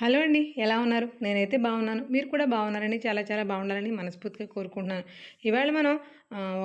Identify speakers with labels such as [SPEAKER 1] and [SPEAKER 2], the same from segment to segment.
[SPEAKER 1] Hello అండి ఎలా ఉన్నారు? నేనైతే బాగున్నాను. మీరు కూడా బాగున్నారని చాలా చాలా బాగుండాలని మనస్ఫూర్తిగా కోరుకుంటున్నాను. ఇవాళ మనం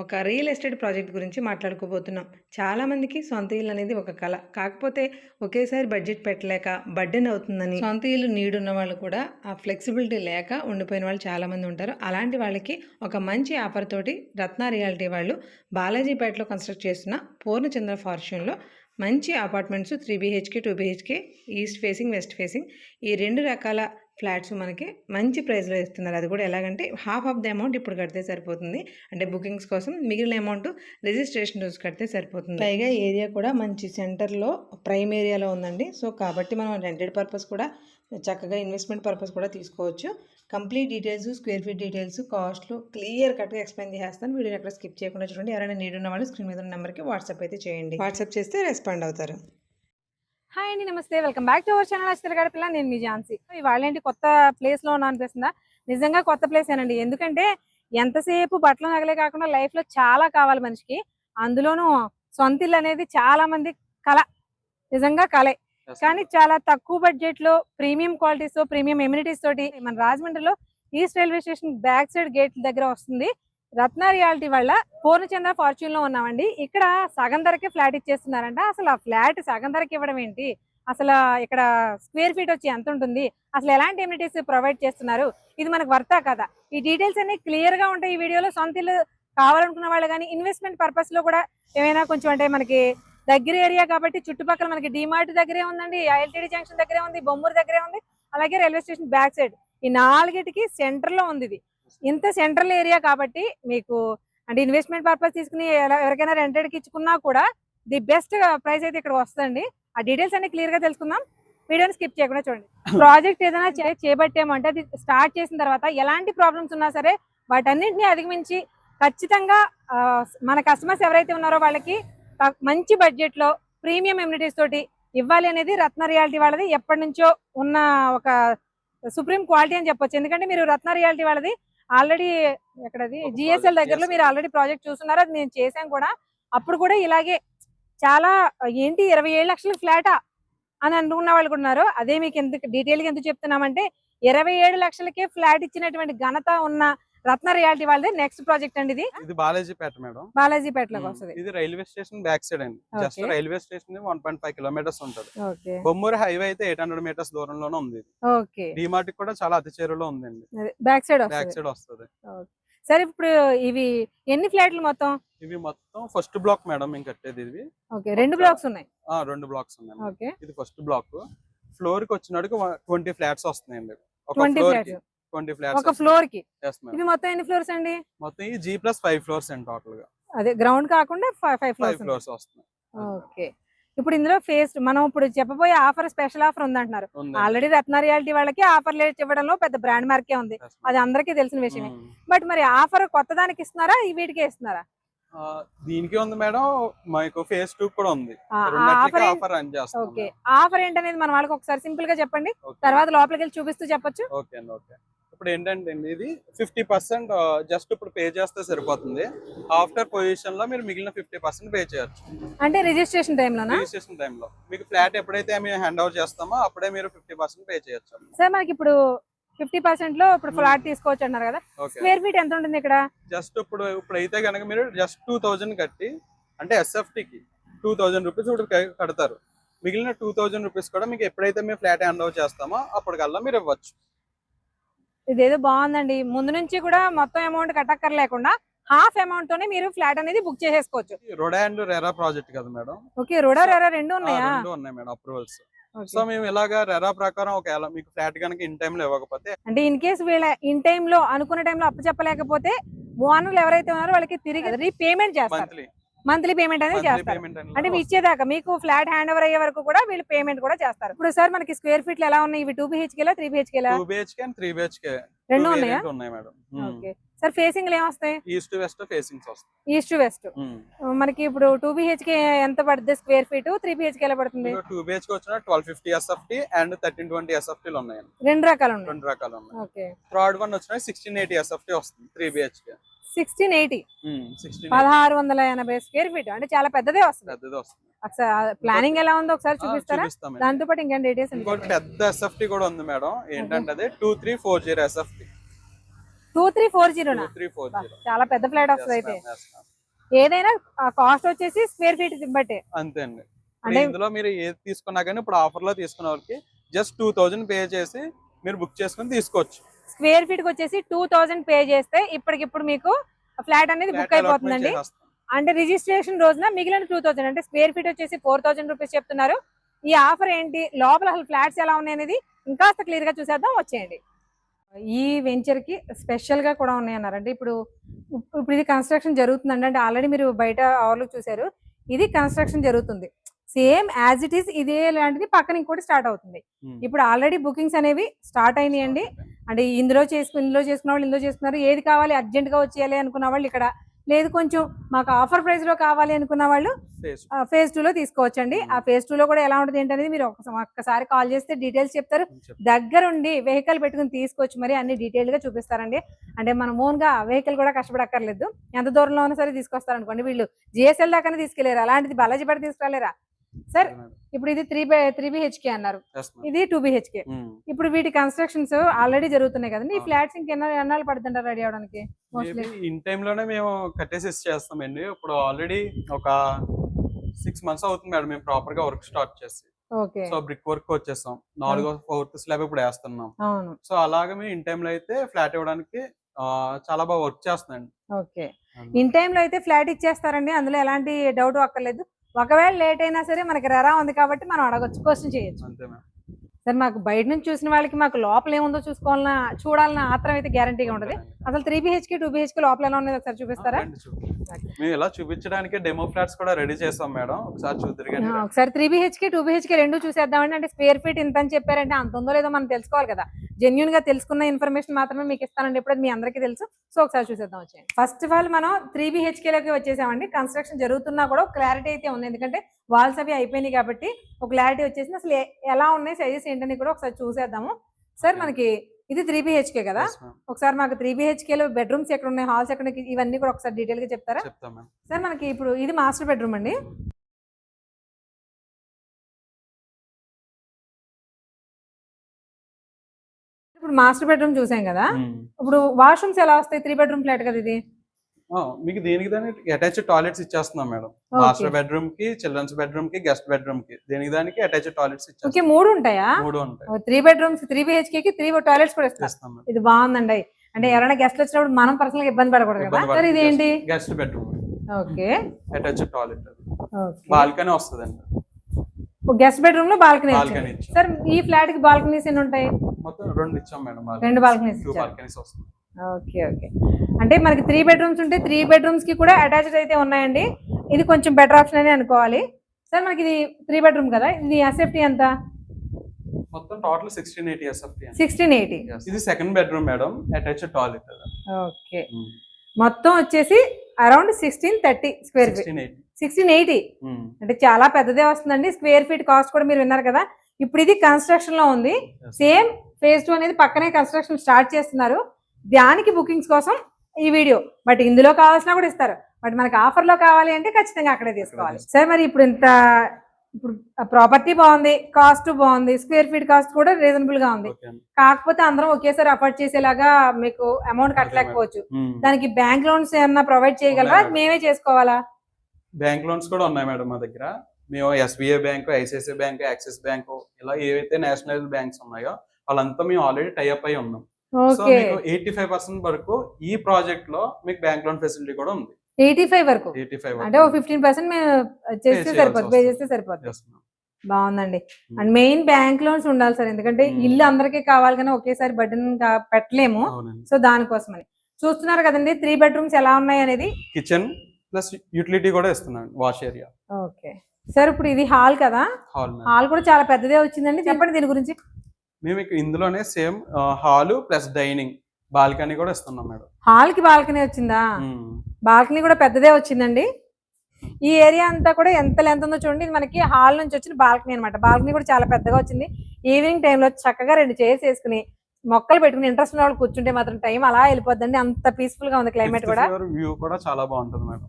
[SPEAKER 1] ఒక రియల్ ఎస్టేట్ ప్రాజెక్ట్ గురించి మాట్లాడుకోబోతున్నాం. చాలామందికి సొంత ఇల్లు అనేది ఒక కళ. కాకపోతే ఒకేసారి బడ్జెట్ పెట్టలేక బడ్డెన్ అవుతుందని సొంత ఇల్లు నీడున్న వాళ్ళు కూడా ఆ ఫ్లెక్సిబిలిటీ లేక ఉండిపోయిన వాళ్ళు చాలామంది ఉంటారు. అలాంటి వాళ్ళకి ఒక మంచి ఆఫర్ తోటి రత్న రియాలిటీ వాళ్ళు బాలాజీపేటలో కన్స్ట్రక్ట్ చేస్తున్న పూర్ణచంద్ర ఫార్చ్యూన్లో మంచి apartments three BHK two BHK east facing west facing ఈ రెండు రకాల ఫ్లాట్స్ మనకి మంచి ప్రైస్లో ఇస్తున్నారు. అది కూడా ఎలాగంటే హాఫ్ ఆఫ్ ది అమౌంట్ ఇప్పుడు కడితే సరిపోతుంది. అంటే బుకింగ్స్ కోసం మిగిలిన అమౌంట్ రిజిస్ట్రేషన్ రోజు కడితే సరిపోతుంది. పైగా ఏరియా కూడా మంచి సెంటర్లో ప్రైమ్ ఏరియాలో ఉందండి. సో కాబట్టి మనం రెంటెడ్ పర్పస్ కూడా చక్కగా ఇన్వెస్ట్మెంట్ పర్పస్ కూడా తీసుకోవచ్చు. Complete details square feet details కాస్ట్లు clear కట్గా ఎక్స్ప్లెయిన్ చేస్తాను వీడియోని ఎక్కడ స్కిప్ చేయకుండా చూడండి. ఎవరైనా నీడ్ ఉన్న వాళ్ళు స్క్రీన్ మీద ఉన్న నెంబర్కి వాట్సాప్ అయితే చేయండి. వాట్సాప్ చేస్తే రెస్పాండ్ అవుతారు.
[SPEAKER 2] హాయ్ అండి నమస్తే. Welcome back to our channel అష్టలగాడి పిల్ల. నేను మీ ఝాన్సీ. ఇవాళ ఏంటి కొత్త ప్లేస్లో ఉన్నా అనిపిస్తుందా? నిజంగా కొత్త ప్లేస్ ఏనండి. ఎందుకంటే ఎంతసేపు బట్టలు నగలే కాకుండా లైఫ్లో చాలా కావాలి మనిషికి. అందులోనూ సొంత ఇల్లు అనేది చాలా మంది కళ. నిజంగా కళే. కానీ చాలా తక్కువ బడ్జెట్లో ప్రీమియం క్వాలిటీస్తో ప్రీమియం ఎమ్యూనిటీస్ తోటి మన రాజమండ్రిలో east railway station back side gate దగ్గర వస్తుంది. రత్న రియాలిటీ వల్ల పూర్ణచంద్ర ఫార్చ్యూన్లో ఉన్నామండి. ఇక్కడ సగం ధరకే ఫ్లాట్ ఇచ్చేస్తున్నారంట. అసలు ఆ ఫ్లాట్ సగం ధరకి ఇవ్వడం ఏంటి? అసలు ఇక్కడ స్క్వేర్ ఫీట్ వచ్చి ఎంత ఉంటుంది? అసలు ఎలాంటి ఎమ్యూనిటీస్ ప్రొవైడ్ చేస్తున్నారు? ఇది మనకు వర్తా కదా? ఈ డీటెయిల్స్ అన్ని క్లియర్గా ఉంటాయి ఈ వీడియోలో. సొంత ఇల్లు కావాలనుకున్న వాళ్ళు కానీ ఇన్వెస్ట్మెంట్ పర్పస్లో కూడా ఏమైనా కొంచెం అంటే మనకి దగ్గర ఏరియా కాబట్టి చుట్టుపక్కల మనకి డిమార్ట్ దగ్గరే ఉందండి ఐఎల్టీడీ జంక్షన్ దగ్గరే ఉంది బొమ్మూరు దగ్గరే ఉంది అలాగే రైల్వే స్టేషన్ బ్యాక్ సైడ్. ఈ నాలుగిటికి సెంటర్లో ఉంది ఇది. ఇంత సెంట్రల్ ఏరియా కాబట్టి మీకు అంటే ఇన్వెస్ట్మెంట్ పర్పస్ తీసుకుని ఎవరికైనా రెంటెడ్కి ఇచ్చుకున్నా కూడా ది బెస్ట్ ప్రైస్ అయితే ఇక్కడ వస్తుందండి. ఆ డీటెయిల్స్ అన్ని క్లియర్గా తెలుసుకుందాం. వీడియోని స్కిప్ చేయకుండా చూడండి. ప్రాజెక్ట్ ఏదైనా చేపట్టామంటే అది స్టార్ట్ చేసిన తర్వాత ఎలాంటి ప్రాబ్లమ్స్ ఉన్నా సరే వాటన్నింటినీ అధిగమించి ఖచ్చితంగా ఆ, మన కస్టమర్స్ ఎవరైతే ఉన్నారో వాళ్ళకి మంచి బడ్జెట్లో ప్రీమియం ఎమ్యూనిటీస్ తోటి ఇవ్వాలి అనేది రత్న రియాలిటీ వాళ్ళది. ఎప్పటి నుంచో ఉన్న ఒక సుప్రీం క్వాలిటీ అని చెప్పొచ్చు. ఎందుకంటే మీరు రత్న రియాలిటీ వాళ్ళది ఆల్రెడీ ఎక్కడది? జిఎస్ఎల్ దగ్గరలో మీరు. ఆల్రెడీ ప్రాజెక్ట్ చూస్తున్నారు. అది నేను చేశాను కూడా. అప్పుడు కూడా ఇలాగే చాలా ఏంటి ఇరవై ఏడు లక్షల ఫ్లాటా అని అనుకున్న వాళ్ళు ఉన్నారు. అదే మీకు ఎందుకు డీటెయిల్గా ఎందుకు చెప్తున్నామంటే ఇరవై ఏడు లక్షలకే ఫ్లాట్ ఇచ్చినటువంటి ఘనత ఉన్న రత్న రియాలిటీ వాళ్ళది నెక్స్ట్ ప్రాజెక్ట్ అండి ఇది.
[SPEAKER 3] ఇది బాలాజీపేట మేడం.
[SPEAKER 2] బాలాజీపేటలోకి వస్తుంది.
[SPEAKER 3] ఇది రైల్వే స్టేషన్ బ్యాక్ సైడ్ అండి. Just. Railway station one point five kilometres ఉంటుంది. బొమ్మూరు హైవే అయితే ఎయిట్ హండ్రెడ్ మీటర్స్ దూరంలోనే ఉంది
[SPEAKER 2] ఓకే.
[SPEAKER 3] డిమార్ట్ కూడా చాలా అతి చేరులో ఉందండి.
[SPEAKER 2] బ్యాక్ సైడ్
[SPEAKER 3] బ్యాక్ సైడ్ వస్తుంది.
[SPEAKER 2] సరే ఇప్పుడు ఇవి ఎన్ని ఫ్లాట్లు మొత్తం?
[SPEAKER 3] ఇవి మొత్తం ఫస్ట్ బ్లాక్ మేడం మేము కట్టేది ఇది
[SPEAKER 2] ఓకే రెండు బ్లాక్స్ ఉన్నాయి.
[SPEAKER 3] ఆ, రెండు బ్లాక్స్ ఉన్నాయి
[SPEAKER 2] ఓకే.
[SPEAKER 3] ఇది ఫస్ట్ బ్లాక్ ఫ్లోర్కి వచ్చినట్టుకు ట్వంటీ ఫ్లాట్స్ వస్తున్నాయండి. ఒక
[SPEAKER 2] ట్వంటీ
[SPEAKER 3] ఫ్లోర్కి
[SPEAKER 2] ఫ్లాట్స్
[SPEAKER 3] ట్వంటీ
[SPEAKER 2] ఒక
[SPEAKER 3] ఫ్లాట్స్ ఫ్లోర్కి
[SPEAKER 2] ఇవి మొత్తం ఎన్ని ఫ్లోర్స్ అండి?
[SPEAKER 3] మొత్తం ఈ జీ ప్లస్ ఫైవ్ ఫ్లోర్స్ అండి టోటల్గా.
[SPEAKER 2] అదే గ్రౌండ్ కాకుండా ఫైవ్ ఫ్లోర్స్
[SPEAKER 3] ఫ్లోర్స్ వస్తున్నాయి
[SPEAKER 2] ఓకే. ఇప్పుడు ఇందులో ఫేస్ మనం ఇప్పుడు చెప్పబోయే ఆఫర్ స్పెషల్ ఆఫర్ ఉంది అంటున్నారు ఆల్రెడీ రత్న రియాలిటీ వాళ్ళకి ఆఫర్ లేట్ ఇవ్వడంలో పెద్ద బ్రాండ్ మార్కే ఉంది. అది. అందరికీ తెలిసిన విషయమే.
[SPEAKER 3] ఉమ్.
[SPEAKER 2] బట్ మరి ఆఫర్ కొత్త దానికి ఇస్తున్నారా? ఈ వీటికే ఇస్తున్నారా?
[SPEAKER 3] దీనికి ఉంది మేడం. మీకు ఫేస్ టూ కూడా ఉంది.
[SPEAKER 2] ఆఫర్
[SPEAKER 3] రన్ చేస్తాం
[SPEAKER 2] ఓకే. ఆఫర్ ఏంటనేది మన వాళ్ళకి ఒకసారి సింపుల్గా చెప్పండి. తర్వాత లోపలికి వెళ్ళి చూపిస్తూ చెప్పొచ్చు.
[SPEAKER 3] Okay okay. ఇప్పుడు ఏంటంటే అండి ఇది ఫిఫ్టీ పర్సెంట్ జస్ట్ ఇప్పుడు పే చేస్తే సరిపోతుంది. ఆఫ్టర్ పొజిషన్లో మీరు మిగిలిన ఫిఫ్టీ పర్సెంట్ పే చేయొచ్చు.
[SPEAKER 2] అంటే రిజిస్ట్రేషన్ టైంలోనా
[SPEAKER 3] రిజిస్ట్రేషన్ టైంలో మీకు ఫ్లాట్ ఎప్పుడైతే మేము హ్యాండ్ ఓవర్ చేస్తామో అప్పుడే మీరు ఫిఫ్టీ పర్సెంట్ పే చేయొచ్చు.
[SPEAKER 2] సార్ మనకి ఇప్పుడు ఫిఫ్టీ పర్సెంట్లో ఇప్పుడు ఫ్లాట్ తీసుకోవచ్చు అన్నారు కదా. స్క్వేర్ ఫీట్ ఎంత ఉంటుంది ఇక్కడ?
[SPEAKER 3] జస్ట్ ఇప్పుడు ఇప్పుడు అయితే కనుక మీరు జస్ట్ టూ థౌజండ్ కట్టి అంటే SFT కి టూ థౌజండ్ రూపీస్ ఇప్పుడు కడతారు. మిగిలిన టూ థౌజండ్ రూపీస్ కూడా మీకు ఎప్పుడైతే మేము ఫ్లాట్ హ్యాండ్ ఓవర్ చేస్తామో అప్పటికల్లా మీరు ఇవ్వచ్చు.
[SPEAKER 2] ఇదేదో బాగుందండి. ముందు నుంచి కూడా మొత్తం అమౌంట్ కట్టక్కర్లేకుండా హాఫ్ అమౌంట్ తోనే మీరు ఫ్లాట్ అనేది బుక్ చేసేసుకోవచ్చు.
[SPEAKER 3] రొడా అండ్ రెరా ప్రాజెక్ట్ కదా మేడం?
[SPEAKER 2] ఓకే రుడా రెరా రెండు ఉన్నాయా?
[SPEAKER 3] రెండు ఉన్నాయి మేడం అప్రూవల్స్. సో మేము ఇలాగా రెరా ప్రకారం ఒకవేళ మీకు ఫ్లాట్ కనుక ఇన్ టైం లో ఇవ్వకపోతే
[SPEAKER 2] అంటే ఇన్ కేసు వీళ్ళ ఇన్ టైమ్లో అనుకున్న టైంలో అప్పు చెప్పలేకపోతే ఓనర్లు ఎవరైతే ఉన్నారో వాళ్ళకి తిరిగి రీపేమెంట్ చేస్తారు.
[SPEAKER 3] మంత్లీ
[SPEAKER 2] పేమెంట్ అనేది చేస్తారు. అంటే ఇవి ఇచ్చేదాకా మీకు ఫ్లాట్ హ్యాండ్ ఓవర్ అయ్యే వరకు కూడా వీళ్ళు పేమెంట్ కూడా చేస్తారు. ఇప్పుడు సార్ మనకి స్క్వేర్ ఫీట్లు ఎలా ఉన్నాయి? ఇవి టూ బిహెచ్కేలా three బిహెచ్కేలా
[SPEAKER 3] two BHK and three BHK
[SPEAKER 2] రెండు ఉన్నాయా?
[SPEAKER 3] ఉన్నాయి మేడం
[SPEAKER 2] ఓకే సార్ ఫేసింగ్ ఏమొస్తాయి
[SPEAKER 3] ఈస్ట్ వెస్ట్ ఫేసింగ్స్ వస్తాయి.
[SPEAKER 2] ఈస్ట్ వెస్ట్ మనకి ఇప్పుడు టూ బిహెచ్కే ఎంత పడుతుంది స్క్వేర్ ఫీట్ త్రీ బిహెచ్కే ఎలా పడుతుంది?
[SPEAKER 3] టూ బిహెచ్కే వచ్చిన twelve fifty SFT and thirteen twenty ఎస్ఎఫ్టీలు ఉన్నాయండి.
[SPEAKER 2] రెండు రకాలు ఉన్నాయి.
[SPEAKER 3] రెండు రకాలు ఉన్నాయి.
[SPEAKER 2] ఓకే
[SPEAKER 3] థర్డ్ వన్ వచ్చిన సిక్స్టీన్ ఎయిటీ ఎస్ఎఫ్టీ వస్తుంది three BHK
[SPEAKER 2] sixteen eighty
[SPEAKER 3] sixteen
[SPEAKER 2] పదహారు వందల ఎనభై స్క్వేర్ ఫీట్ అంటే చాలా పెద్దదే వస్తుంది.
[SPEAKER 3] వస్తుంది.
[SPEAKER 2] ప్లానింగ్ ఎలా ఉందో ఒకసారి చూపిస్తారా. దాంతో పాటు ఇంకా డీటెయిల్స్
[SPEAKER 3] ఇంకోటి పెద్ద ఎస్ఎఫ్టీ కూడా ఉంది మేడం. ఏంటంటే అదే two three four zero SFT
[SPEAKER 2] two three four
[SPEAKER 3] zero
[SPEAKER 2] చాలా పెద్ద ఫ్లాట్ వస్తుంది అయితే. ఏదైనా కాస్ట్ వచ్చేసి స్క్వేర్ ఫీట్ బట్టే.
[SPEAKER 3] అంతే అండి.
[SPEAKER 2] అంటే
[SPEAKER 3] ఇందులో మీరు ఏది తీసుకున్నా కానీ ఇప్పుడు ఆఫర్లో తీసుకున్న వాళ్ళకి జస్ట్ టూ థౌజండ్ పే చేసి మీరు బుక్ చేసుకుని తీసుకోవచ్చు.
[SPEAKER 2] స్క్వేర్ ఫీట్కి వచ్చేసి టూ పే చేస్తే ఇప్పటికిప్పుడు మీకు ఫ్లాట్ అనేది బుక్ అయిపోతుందండి. అంటే రిజిస్ట్రేషన్ రోజున మిగిలిన టూ థౌసండ్ అంటే స్క్వేర్ ఫీట్ వచ్చేసి ఫోర్ థౌసండ్ రూపీస్ చెప్తున్నారు. ఈ ఆఫర్ ఏంటి? లోపల అసలు ఫ్లాట్స్ ఎలా ఉన్నాయి అనేది ఇంకాస్త క్లియర్గా చూసేద్దాం వచ్చేయండి. ఈ వెంచర్కి స్పెషల్గా కూడా ఉన్నాయి అన్నారంటే ఇప్పుడు ఇప్పుడు ఇది కన్స్ట్రక్షన్ జరుగుతుందండి. అంటే ఆల్రెడీ మీరు బయట ఆవర్లు చూసారు ఇది కన్స్ట్రక్షన్ జరుగుతుంది. సేమ్ యాజ్ ఇట్ ఈస్ ఇదే లాంటిది పక్కన ఇంకోటి స్టార్ట్ అవుతుంది.
[SPEAKER 3] ఉమ్.
[SPEAKER 2] ఇప్పుడు ఆల్రెడీ బుకింగ్స్ అనేవి స్టార్ట్ అయినాయండి. అంటే ఇందులో చేసుకుని ఇందులో చేసుకున్న వాళ్ళు ఇందులో చేసుకున్నారు. ఏది కావాలి అర్జెంట్గా వచ్చేయాలి అనుకున్న వాళ్ళు ఇక్కడ. లేదు కొంచెం మాకు ఆఫర్ ప్రైస్లో కావాలి అనుకున్న వాళ్ళు. ఫేజ్ టూ లో తీసుకోవచ్చండి. ఆ ఫేజ్ టూ లో కూడా ఎలా ఉంటుంది ఏంటనేది మీరు ఒక్కసారి కాల్ చేస్తే డీటెయిల్స్ చెప్తారు.
[SPEAKER 3] చెప్తాం.
[SPEAKER 2] దగ్గరుండి వెహికల్ పెట్టుకుని తీసుకొచ్చి మరి అన్ని డీటెయిల్గా చూపిస్తారండి. అంటే మనం ఓన్గా వెహికల్ కూడా కష్టపడక్కర్లేదు. ఎంత దూరంలో ఉన్నా సరే తీసుకొస్తారు అనుకోండి వీళ్ళు జిఎస్ఎల్ దాకానే తీసుకెళ్ళారు. అలాంటిది బాలాజీపేట తీసుకురాలేరా? సార్. ఇప్పుడు ఇది త్రీ బై త్రీ బిహెచ్కే అన్నారు. ఇది టూ బిహెచ్కే. ఇప్పుడు వీటి కన్స్ట్రక్షన్స్ ఆల్రెడీ జరుగుతున్నాయి కదండి. ఈ. ఫ్లాట్స్ ఇంకెన్నో ఎన్నాళ్ళు పడుతుంటారు రెడీ అవడానికి?
[SPEAKER 3] ఇన్ టైమ్లోనే మేము కట్టేసి చేస్తామండి. ఇప్పుడు ఆల్రెడీ ఒక సిక్స్ మంత్స్ అవుతుంది మేడం. మేము ప్రాపర్గా వర్క్ స్టార్ట్ చేసి. సో బ్రిక్ వర్క్ వచ్చేసాం. నాలుగో ఫోర్త్ స్లాబ్ ఇప్పుడు వేస్తున్నాం. సో అలాగే మేము ఇన్ టైమ్లో అయితే ఫ్లాట్ ఇవ్వడానికి చాలా బాగా వర్క్ చేస్తుందండి
[SPEAKER 2] ఓకే. ఇన్ టైంలో అయితే ఫ్లాట్ ఇచ్చేస్తారండి. అందులో ఎలాంటి డౌట్ అక్కర్లేదు. ఒకవేళ లేట్ అయినా సరే మనకి రెరా ఉంది కాబట్టి మనం అడగొచ్చు క్వశ్చన్ చేయొచ్చు.
[SPEAKER 3] అంతే
[SPEAKER 2] సరే మాకు బయట నుంచి చూసిన వాళ్ళకి మాకు లోపల ఏముందో చూసుకోవాలన్నా చూడాలన్న ఆత్రం అయితే గ్యారంటీగా ఉంటుంది. అసలు త్రీ బిహెచ్కే టూ బిహెచ్కే లోపల ఎలా ఉన్నది ఒకసారి చూపిస్తారా.
[SPEAKER 3] మేము ఇలా చూపించడానికి డెమో ఫ్లాట్స్ కూడా రెడీ చేస్తాం మేడం. ఒకసారి చూద్దరు
[SPEAKER 2] ఒకసారి త్రీ బిహెచ్కే టూ బిహెచ్కే రెండు చూసేద్దామండి. అంటే స్క్వేర్ ఫీట్ ఇంత అని చెప్పారంటే అంత ఉందో లేదో మనం తెలుసుకోవాలి కదా. జెన్యున్గా తెలుసుకున్న ఇన్ఫర్మేషన్ మాత్రమే మీకు ఇస్తానండి ఎప్పుడు మీ అందరికీ తెలుసు. సో ఒకసారి చూసేద్దాం వచ్చేయండి. ఫస్ట్ ఆఫ్ ఆల్ మనం త్రీ బిహెచ్కే లోకి వచ్చేసామండి. కన్స్ట్రక్షన్ జరుగుతున్నా కూడా క్లారిటీ అయితే ఉంది. ఎందుకంటే వాల్స్ అవి అయిపోయినాయి కాబట్టి ఒక క్లారిటీ వచ్చేసింది. అసలు ఎలా ఉన్నాయి సైజెస్ ఏంటని కూడా ఒకసారి చూసేద్దాము. సార్ మనకి ఇది త్రీ బిహెచ్కే కదా. ఒకసారి మాకు త్రీ బిహెచ్కే లో బెడ్రూమ్స్ ఎక్కడ ఉన్నాయి హాల్స్ ఎక్కడ ఇవన్నీ కూడా ఒకసారి డీటెయిల్గా చెప్తారా? సార్ మనకి ఇప్పుడు ఇది మాస్టర్ బెడ్రూమ్ అండి. ఇప్పుడు మాస్టర్ బెడ్రూమ్ చూసాం కదా. ఇప్పుడు వాష్రూమ్స్ ఎలా వస్తాయి? త్రీ బెడ్రూమ్ ఫ్లాట్ కదా ఇది?
[SPEAKER 3] మీకు దేనికి దానికి అటాచ్ టాయిలెట్స్ ఇచ్చేస్తున్నాం మేడం. మాస్టర్ బెడ్రూమ్కి చిల్డ్రన్స్ బెడ్రూమ్కి గెస్ట్ బెడ్రూమ్కి దేనికి దానికి అటాచ్ టాయిలెట్స్
[SPEAKER 2] ఓకే మూడు ఉంటాయా?
[SPEAKER 3] మూడు ఉంటాయి.
[SPEAKER 2] త్రీ బెడ్రూమ్స్ త్రీ బిహెచ్కే కి త్రీ టాయిలెట్స్ కూడా
[SPEAKER 3] ఇస్తాం.
[SPEAKER 2] ఇది బాగుందండి. అంటే ఎవరైనా గెస్ట్ వచ్చినప్పుడు మనం పర్సనల్గా ఇబ్బంది పడకూడదు కదా. సార్ ఇది ఏంటి
[SPEAKER 3] guest bedroom.
[SPEAKER 2] Okay.
[SPEAKER 3] Attach toilet
[SPEAKER 2] okay.
[SPEAKER 3] Balcony వస్తుందండి.
[SPEAKER 2] గెస్ట్ బెడ్రూమ్లో బాల్కనీ సార్ ఈ ఫ్లాట్కి బాల్కనీస్ ఎన్ని ఉంటాయి?
[SPEAKER 3] మొత్తం రెండు ఇచ్చాం మేడం
[SPEAKER 2] రెండు
[SPEAKER 3] టూ
[SPEAKER 2] ఇచ్చారు.
[SPEAKER 3] బాల్కనీస్ వస్తుంది
[SPEAKER 2] ఓకే ఓకే. అంటే మనకి త్రీ బెడ్రూమ్స్ ఉంటే త్రీ బెడ్రూమ్స్కి కూడా అటాచ్డ్ అయితే ఉన్నాయండి. ఇది కొంచెం బెటర్ ఆప్షన్ అని అనుకోవాలి. సార్ మనకి ఇది త్రీ బెడ్రూమ్ కదా? ఇది ఎస్ఎఫ్టీ ఎంత?
[SPEAKER 3] మొత్తం total sixteen eighty SFT
[SPEAKER 2] sixteen eighty
[SPEAKER 3] ఇది second bedroom madam attach toilet
[SPEAKER 2] okay. మొత్తం వచ్చేసి around sixteen thirty square feet
[SPEAKER 3] sixteen eighty
[SPEAKER 2] అంటే చాలా పెద్దదే వస్తుందండి. స్క్వేర్ ఫీట్ కాస్ట్ కూడా మీరు విన్నారు కదా. ఇప్పుడు ఇది కన్స్ట్రక్షన్లో ఉంది. సేమ్ ఫేజ్ టూ అనేది పక్కనే కన్స్ట్రక్షన్ స్టార్ట్ చేస్తున్నారు. దానికి బుకింగ్స్ కోసం ఈ వీడియో బట్ ఇందులో కావాల్సినా కూడా ఇస్తారు. బట్ మనకి ఆఫర్లో కావాలి అంటే ఖచ్చితంగా అక్కడే తీసుకోవాలి. సరే మరి ఇప్పుడు ఇంత ఇప్పుడు ప్రాపర్టీ బాగుంది కాస్ట్ బాగుంది స్క్వేర్ ఫీట్ కాస్ట్ కూడా రీజనబుల్గా ఉంది. కాకపోతే అందరం ఒకేసారి అఫోర్డ్ చేసేలాగా మీకు అమౌంట్ కట్టలేకపోవచ్చు. దానికి బ్యాంక్ లోన్స్ ఏమన్నా ప్రొవైడ్ చేయగలరా మేమే చేసుకోవాలా?
[SPEAKER 3] బ్యాంక్ లోన్స్ కూడా ఉన్నాయి మేడం మా దగ్గర. మేము SBI bank ICICI bank Axis bank ఇలా ఏవైతే నేషనల్ బ్యాంక్స్ ఉన్నాయో వాళ్ళంతా మేము ఆల్రెడీ టైఅప్ అయి ఉన్నాం. సో మీకు ఎయిటీ ఫైవ్ పర్సెంట్ వరకు ఈ ప్రాజెక్ట్లో మీకు బ్యాంక్ లోన్ ఫెసిలిటీ కూడా ఉంది.
[SPEAKER 2] ఎయిటీ ఫైవ్ వరకు?
[SPEAKER 3] ఎయిటీ ఫైవ్
[SPEAKER 2] అంటే ఓ ఫిఫ్టీన్ పర్సెంట్ మేము చేస్తే సరిపోతుంది పే. చేస్తే సరిపోతుంది బాగుందండి. అండ్ మెయిన్ బ్యాంక్ లోన్స్ ఉండాలి సార్ ఎందుకంటే
[SPEAKER 3] Hmm.
[SPEAKER 2] ఇల్లు అందరికీ కావాలి కానీ ఒకేసారి బడ్డన్ పెట్టలేము. సో దానికోసమని. చూస్తున్నారు కదండి త్రీ బెడ్రూమ్స్ ఎలా ఉన్నాయి అనేది?
[SPEAKER 3] కిచెన్ ప్లస్ యూటిలిటీ కూడా ఇస్తున్నాం వాష్ ఏరియా
[SPEAKER 2] ఓకే సార్ ఇప్పుడు ఇది హాల్ కదా?
[SPEAKER 3] హాల్
[SPEAKER 2] హాల్ కూడా చాలా పెద్దదే వచ్చిందండి. చెప్పండి. దీని గురించి.
[SPEAKER 3] మేము ఇందులోనే same hall plus dining balcony కూడా ఇస్తున్నాం మేడం.
[SPEAKER 2] హాల్కి బాల్కనీ వచ్చిందా? బాల్కనీ కూడా పెద్దదే వచ్చిందండి. ఈ ఏరియా అంతా కూడా ఎంత లెంత్ ఉందో చూడండి. ఇది మనకి హాల్ నుంచి వచ్చిన బాల్కనీ అన్నమాట. బాల్కనీ కూడా చాలా పెద్దగా వచ్చింది. ఈవినింగ్ టైంలో చక్కగా రెండు చైర్స్ వేసుకుని మొక్కలు పెట్టుకుని ఇంట్రెస్ట్ ఉన్న వాళ్ళు కూర్చుంటే మాత్రం టైం అలా వెళ్ళిపోద్దండి. అంత పీస్ఫుల్గా ఉంది క్లైమేట్ కూడా.
[SPEAKER 3] వ్యూ కూడా చాలా బాగుంటుంది మేడం.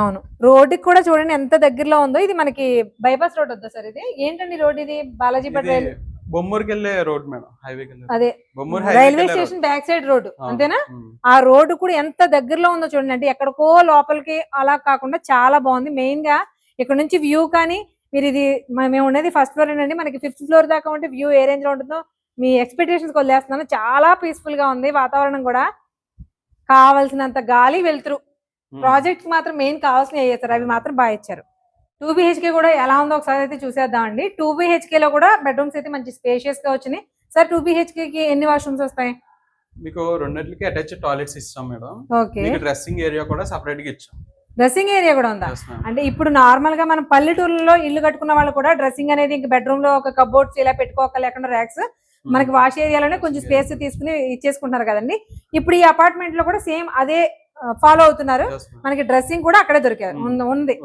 [SPEAKER 2] అవును. రోడ్డుకి కూడా చూడండి ఎంత దగ్గరలో ఉందో. ఇది మనకి బైపాస్ రోడ్ వద్దా సార్ ఇది? ఏంటండి రోడ్ ఇది? బాలాజీపేట
[SPEAKER 3] ఇది
[SPEAKER 2] రైల్
[SPEAKER 3] బొమ్మూరుకి వెళ్ళే రోడ్ మేడం వెళ్ళే
[SPEAKER 2] అదే. Railway station back side road అంతేనా. ఆ రోడ్డు కూడా ఎంత దగ్గరలో ఉందో చూడండి. అంటే ఎక్కడికో లోపలికి అలా కాకుండా చాలా బాగుంది. మెయిన్గా ఇక్కడ నుంచి వ్యూ కానీ మీరు ఇది మేము ఉండేది ఫస్ట్ ఫ్లోర్ అండి. మనకి ఫిఫ్త్ ఫ్లోర్ దాకా ఉంటే వ్యూ ఏ రేంజ్లో ఉంటుందో మీ ఎక్స్పెక్టేషన్స్ వదిలేస్తున్నాను చాలా పీస్ఫుల్గా ఉంది వాతావరణం కూడా. కావాల్సినంత గాలి వెళ్తురు. ప్రాజెక్ట్ మాత్రం మెయిన్ కావాల్సినవి చేస్తారు అవి మాత్రం బాగా ఇచ్చారు. టూ బిహెచ్కే కూడా ఎలా ఉందో ఒకసారి అయితే చూసేద్దామండి. టూ బిహెచ్కే లో కూడా బెడ్రూమ్స్ అయితే మంచి స్పేషియస్గా వచ్చినాయి. సార్ టూ బిహెచ్కే కి ఎన్ని వాష్రూమ్స్ వస్తాయి?
[SPEAKER 3] మీకు రెండింటికి అటాచ్ టాయిలెట్స్ ఇస్తాం మేడం.
[SPEAKER 2] ఓకే.
[SPEAKER 3] డ్రెస్సింగ్ ఏరియా కూడా సపరేట్గా ఇచ్చాం.
[SPEAKER 2] డ్రెస్సింగ్ ఏరియా కూడా ఉందా. అంటే ఇప్పుడు నార్మల్గా మనం పల్లెటూరులో ఇల్లు కట్టుకున్న వాళ్ళు కూడా డ్రెస్సింగ్ అనేది ఇంక బెడ్రూమ్లో ఒక కబోర్డ్స్ ఇలా పెట్టుకోక లేకుండా ర్యాక్స్ మనకి
[SPEAKER 3] ఉమ్.
[SPEAKER 2] వాష్ ఏరియాలోనే కొంచెం స్పేస్ తీసుకుని ఇచ్చేసుకుంటున్నారు కదండి. ఇప్పుడు ఈ అపార్ట్మెంట్లో కూడా సేమ్ అదే ఫాలో అవుతున్నారు. మనకి డ్రెస్సింగ్ కూడా అక్కడే దొరికారు. ఉంది-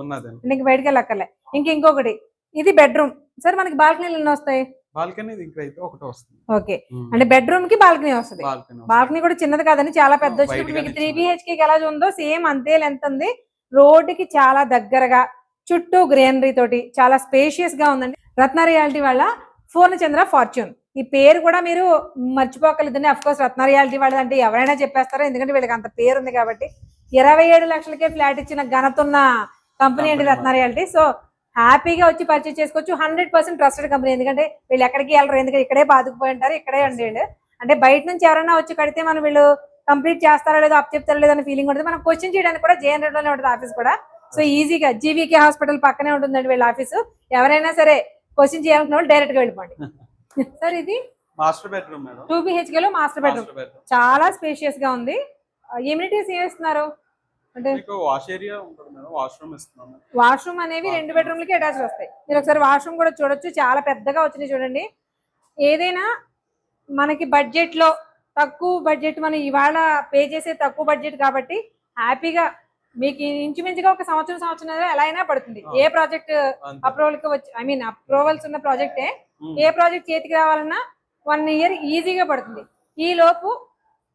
[SPEAKER 2] ఇంక బయటకి వెళ్ళక్కర్లే. ఇంక ఇంకొకటి ఇది బెడ్రూమ్ సరే మనకి బాల్కనీలు ఎన్ని వస్తాయి?
[SPEAKER 3] బాల్కనీ ఇంకా అయితే ఒకటి వస్తుంది.
[SPEAKER 2] ఓకే. అంటే బెడ్రూమ్కి బాల్కనీ వస్తుంది.
[SPEAKER 3] బాల్కనీ
[SPEAKER 2] కూడా చిన్నది కాదండి చాలా పెద్ద వచ్చింది మీకు త్రీ. బిహెచ్కే ఎలా ఉందో సేమ్ అంతే లెంత్ ఉంది. రోడ్డుకి చాలా దగ్గరగా చుట్టూ గ్రీనరీ తోటి చాలా స్పేషియస్గా ఉందండి. రత్న రియాలిటీ వాళ్ళ పూర్ణచంద్ర ఫార్చ్యూన్ ఈ పేరు కూడా మీరు మర్చిపోకలేదండి. అఫ్ కోర్స్ రత్న రియాలిటీ వాళ్ళది అంటే ఎవరైనా చెప్పేస్తారో? ఎందుకంటే వీళ్ళకి అంత పేరు ఉంది కాబట్టి. ఇరవై ఏడు లక్షలకే ఫ్లాట్ ఇచ్చిన ఘనత ఉన్న కంపెనీ అండి రత్న రియాలిటీ సో హ్యాపీగా వచ్చి పర్చేస్ చేసుకోవచ్చు. హండ్రెడ్ పర్సెంట్ ట్రస్టెడ్ కంపెనీ ఎందుకంటే వీళ్ళు ఎక్కడికి వెళ్ళరు. ఎందుకంటే ఇక్కడే బాదుకుపోయి ఉంటారు. ఇక్కడే అండి వీళ్ళు. అంటే బయట నుంచి ఎవరైనా వచ్చి కడితే మనం వీళ్ళు కంప్లీట్ చేస్తారా లేదో అప్ చెప్తారా లేదో అనే ఫీలింగ్ ఉంటుంది మనం క్వశ్చన్ చేయడానికి కూడా జేఎన్లోనే ఉంటుంది ఆఫీస్ కూడా. సో ఈజీగా జీవీకే హాస్పిటల్ పక్కనే ఉంటుందండి వీళ్ళ ఆఫీసు ఎవరైనా సరే క్వశ్చన్ చేయాలనుకున్న వాళ్ళు డైరెక్ట్గా వెళ్ళిపోండి. సార్ ఇది
[SPEAKER 3] master bedroom madam.
[SPEAKER 2] Two BHK లో మాస్టర్ బెడ్రూమ్. చాలా స్పేషియస్గా ఉంది. ఇమ్యూనిటీస్ ఏమి ఇస్తున్నారు అంటే
[SPEAKER 3] వాష్ ఏరియా ఉంటుంది మేడం. వాష్రూమ్ ఇస్తున్నాం
[SPEAKER 2] వాష్రూమ్ అనేవి రెండు బెడ్రూమ్ లకి అటాచ్ వస్తాయి. మీరు ఒకసారి వాష్రూమ్ కూడా చూడొచ్చు. చాలా పెద్దగా వచ్చినాయి చూడండి. ఏదైనా మనకి బడ్జెట్లో తక్కువ బడ్జెట్ మనం ఇవాళ పే చేసే తక్కువ బడ్జెట్ కాబట్టి హ్యాపీగా మీకు ఇంచుమించుగా ఒక సంవత్సరం సంవత్సరం ఎలా అయినా పడుతుంది. ఏ ప్రాజెక్ట్. అప్రూవల్కి వచ్చి ఐ మీన్ అప్రూవల్స్ ఉన్న ప్రాజెక్టే. ఏ ప్రాజెక్ట్ చేతికి రావాలన్నా వన్ ఇయర్ ఈజీగా పడుతుంది. ఈ లోపు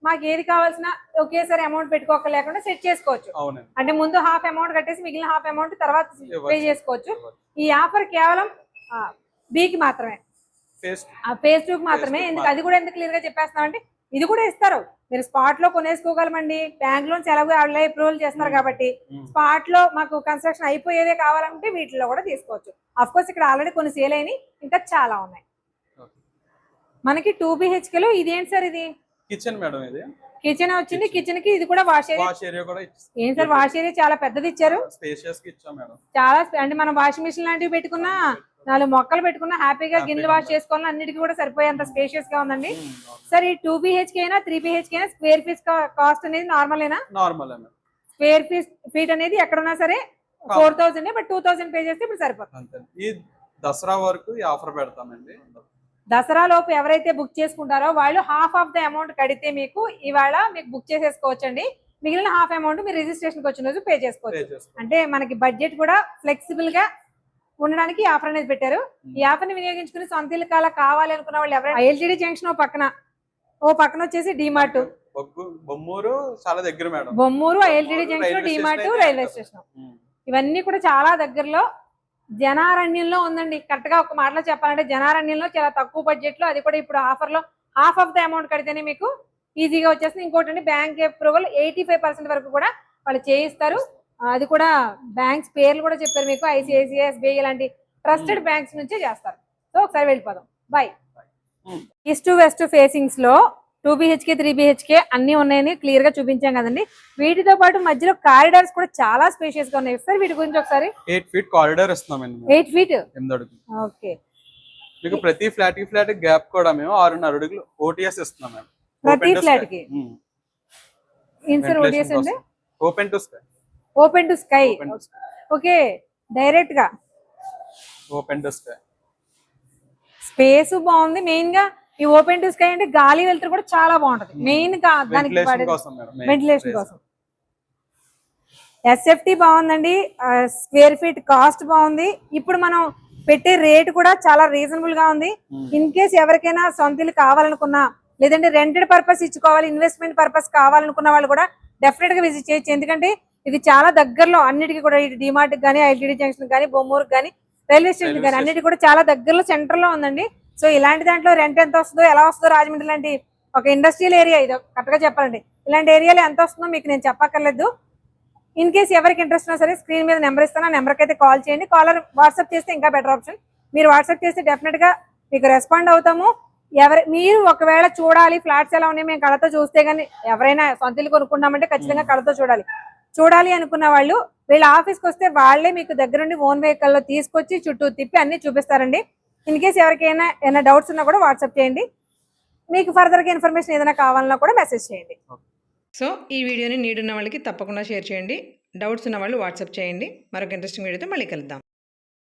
[SPEAKER 2] మాకు ఏది కావాల్సిన ఒకేసారి అమౌంట్ పెట్టుకోక లేకుండా సెట్ చేసుకోవచ్చు అంటే ముందు హాఫ్ అమౌంట్ కట్టేసి మిగిలిన హాఫ్ అమౌంట్ తర్వాత పే. చేసుకోవచ్చు. ఈ ఆఫర్ కేవలం బీకి మాత్రమే.
[SPEAKER 3] ఫేస్
[SPEAKER 2] టూ మాత్రమే. ఎందుకు అది కూడా ఎందుకు క్లియర్గా చెప్పేస్తున్నాం అంటే ఇది కూడా ఇస్తారు. మీరు స్పాట్లో కొనేసుకోగలమండి. బ్యాంక్ లోన్స్ ఎలాగో వాళ్ళే అప్రూవల్ చేస్తున్నారు
[SPEAKER 3] Hmm.
[SPEAKER 2] కాబట్టి స్పాట్లో మాకు కన్స్ట్రక్షన్ అయిపోయేదే కావాలంటే వీటిలో కూడా తీసుకోవచ్చు. అఫ్ కోర్స్ ఇక్కడ ఆల్రెడీ కొన్ని సేల్ అయినాయి. ఇంకా చాలా ఉన్నాయి. మనకి టూ బిహెచ్కే లో ఇదేంటి సార్ ఇది?
[SPEAKER 3] కిచెన్ మేడం ఇది.
[SPEAKER 2] కిచెన్ వచ్చింది. కిచెన్కి ఇది కూడా వాష్ ఏరియా ఏం సార్? వాష్ ఏరియా చాలా పెద్దది ఇచ్చారు.
[SPEAKER 3] స్పేషియస్కి ఇచ్చాం మేడం
[SPEAKER 2] చాలా అంటే మనం వాషింగ్ మిషన్ లాంటివి పెట్టుకున్నా నాలుగు మొక్కలు పెట్టుకున్నా హ్యాపీగా గిన్నెలు వాష్
[SPEAKER 3] ఉంటుంది.
[SPEAKER 2] చేసుకోవాలని అన్నిటికీ కూడా సరిపోయేంత స్పేషియస్గా ఉందండి.
[SPEAKER 3] అవును.
[SPEAKER 2] సార్ ఈ టూ బిహెచ్కే అయినా త్రీ బిహెచ్కే అయినా స్క్వేర్ ఫీట్ కాస్ట్ అనేది నార్మల్ అయినా
[SPEAKER 3] నార్మల్
[SPEAKER 2] స్క్వేర్ ఫీట్ ఫీట్ అనేది ఎక్కడున్నా సరే four thousand but two thousand pay చేస్తే ఇప్పుడు సరిపోతుంది.
[SPEAKER 3] ఈ దసరా వరకు ఆఫర్ పెడతామండి.
[SPEAKER 2] దసరా లోపు ఎవరైతే బుక్ చేసుకుంటారో వాళ్ళు హాఫ్ ఆఫ్ ద అమౌంట్ కడితే మీకు ఇవాళ మీకు బుక్ చేసేసుకోవచ్చు అండి మిగిలిన హాఫ్ అమౌంట్ మీరు రిజిస్ట్రేషన్ వచ్చిన రోజు పే చేసుకోవచ్చు. అంటే మనకి బడ్జెట్ కూడా ఫ్లెక్సిబుల్గా ఉండడానికి ఆఫర్ అనేది పెట్టారు. ఈ ఆఫర్ని వినియోగించుకుని సొంత ఇల్లు కాల కావాలి అనుకున్న వాళ్ళు ఎవరైనా ఎల్టీడీ జంక్షన్ ఓ పక్కన. ఓ పక్కన వచ్చేసి డిమార్ట్
[SPEAKER 3] బొమ్మూరు చాలా దగ్గర madam.
[SPEAKER 2] Bommuru LTD junction DMart railway. Station ఇవన్నీ కూడా చాలా దగ్గరలో జనారణ్యంలో ఉందండి. కరెక్ట్గా ఒక మాటలో చెప్పాలంటే జనారణ్యంలో చాలా తక్కువ బడ్జెట్లో అది కూడా ఇప్పుడు ఆఫర్లో హాఫ్ ఆఫ్ ద అమౌంట్ కడితేనే మీకు ఈజీగా వచ్చేస్తుంది. ఇంకోటి bank approval eighty five percent వరకు కూడా వాళ్ళు చేయిస్తారు. అది కూడా బ్యాంక్స్ పేర్లు కూడా చెప్పారు మీకు ఐసిఐసిఐ ఎస్బీఐ ఇలాంటి ట్రస్టెడ్ బ్యాంక్స్ నుంచే చేస్తారు. సో ఒకసారి వెళ్ళిపోదాం. Bye
[SPEAKER 3] um.
[SPEAKER 2] ఈస్ట్ వెస్ట్ ఫేసింగ్స్లో టూ బిహెచ్కే త్రీ బిహెచ్కే అన్ని ఉన్నాయని క్లియర్గా చూపించాం కదండి. వీటితో పాటు మధ్యలో కారిడార్స్ కూడా చాలా స్పేషియస్గా ఉన్నాయి. సార్ వీటి గురించి ఒకసారి.
[SPEAKER 3] ఎయిట్ ఫీట్ కారిడార్ ఇస్తున్నామండి మేము.
[SPEAKER 2] Eight feet okay.
[SPEAKER 3] మీకు ప్రతి ఫ్లాట్కి ఫ్లాట్ గ్యాప్ కూడా మేము ఆరున్నర అడుగులు ఓటీఎస్ ఇస్తున్నాం మేము.
[SPEAKER 2] ప్రతి ఫ్లాట్కి? ఇన్సర్ అండి?
[SPEAKER 3] Open to sky
[SPEAKER 2] open to sky okay డైరెక్ట్గా.
[SPEAKER 3] ఓపెన్ టు స్కై
[SPEAKER 2] స్పేస్ బాగుంది. మెయిన్గా ఈ ఓపెన్ టు స్కై అంటే గాలి వెళ్తారు కూడా చాలా బాగుంటది. మెయిన్గా దానికి
[SPEAKER 3] వెంటిలేషన్ కోసం
[SPEAKER 2] ఎస్ఎఫ్టీ బాగుందండి. స్క్వేర్ ఫీట్ కాస్ట్ బాగుంది. ఇప్పుడు మనం పెట్టే రేట్ కూడా చాలా రీజనబుల్గా ఉంది. ఇన్ కేస్ ఎవరికైనా సొంత ఇల్లు కావాలనుకున్నా లేదంటే రెంటెడ్ పర్పస్ ఇచ్చుకోవాలి ఇన్వెస్ట్మెంట్ పర్పస్ కావాలనుకున్న వాళ్ళు కూడా డెఫినెట్గా విజిట్ చేయొచ్చు. ఎందుకంటే ఇది చాలా దగ్గరలో అన్నిటికీ కూడా ఇటు డిమార్ట్ కానీ ఐటీడీ జంక్షన్ కానీ బొమ్మూరు కానీ రైల్వే స్టేషన్ కానీ అన్నిటి కూడా చాలా దగ్గరలో సెంటర్లో ఉందండి. సో ఇలాంటి దాంట్లో రెంట్ ఎంత వస్తుందో ఎలా వస్తుందో రాజమండ్రి లాంటి ఒక ఇండస్ట్రియల్ ఏరియా ఇది. కరెక్ట్గా చెప్పాలండి. ఇలాంటి ఏరియాలో ఎంత వస్తుందో మీకు నేను చెప్పక్కర్లేదు. ఇన్ కేస్ ఎవరికి ఇంట్రెస్ట్ ఉన్నా సరే స్క్రీన్ మీద నెంబర్ ఇస్తాను. ఆ నెంబర్కి అయితే కాల్ చేయండి. కాలర్ వాట్సాప్ చేస్తే ఇంకా బెటర్ ఆప్షన్ మీరు వాట్సాప్ చేస్తే డెఫినెట్గా మీకు రెస్పాండ్ అవుతాము. ఎవరి మీరు ఒకవేళ చూడాలి ఫ్లాట్స్ ఎలా ఉన్నాయి మేము కళతో చూస్తే గానీ ఎవరైనా సొంత ఇల్లు కొనుక్కున్నామంటే ఖచ్చితంగా కళతో చూడాలి. చూడాలి అనుకున్న వాళ్ళు వీళ్ళ ఆఫీస్కి వస్తే వాళ్ళే మీకు దగ్గరుండి ఓన్ వెహికల్లో తీసుకొచ్చి చుట్టూ తిప్పి అన్ని చూపిస్తారండి. ఇన్ కేస్ ఎవరికైనా ఏమైనా డౌట్స్ ఉన్నా కూడా వాట్సాప్ చేయండి. మీకు ఫర్దర్గా ఇన్ఫర్మేషన్ ఏదైనా కావాలన్నా కూడా మెసేజ్ చేయండి.
[SPEAKER 1] సో ఈ వీడియోని నీడున్న వాళ్ళకి తప్పకుండా షేర్ చేయండి. డౌట్స్ ఉన్న వాళ్ళు వాట్సాప్ చేయండి. మరొక ఇంట్రెస్టింగ్ వీడియోతో మళ్ళీ కలుద్దాం.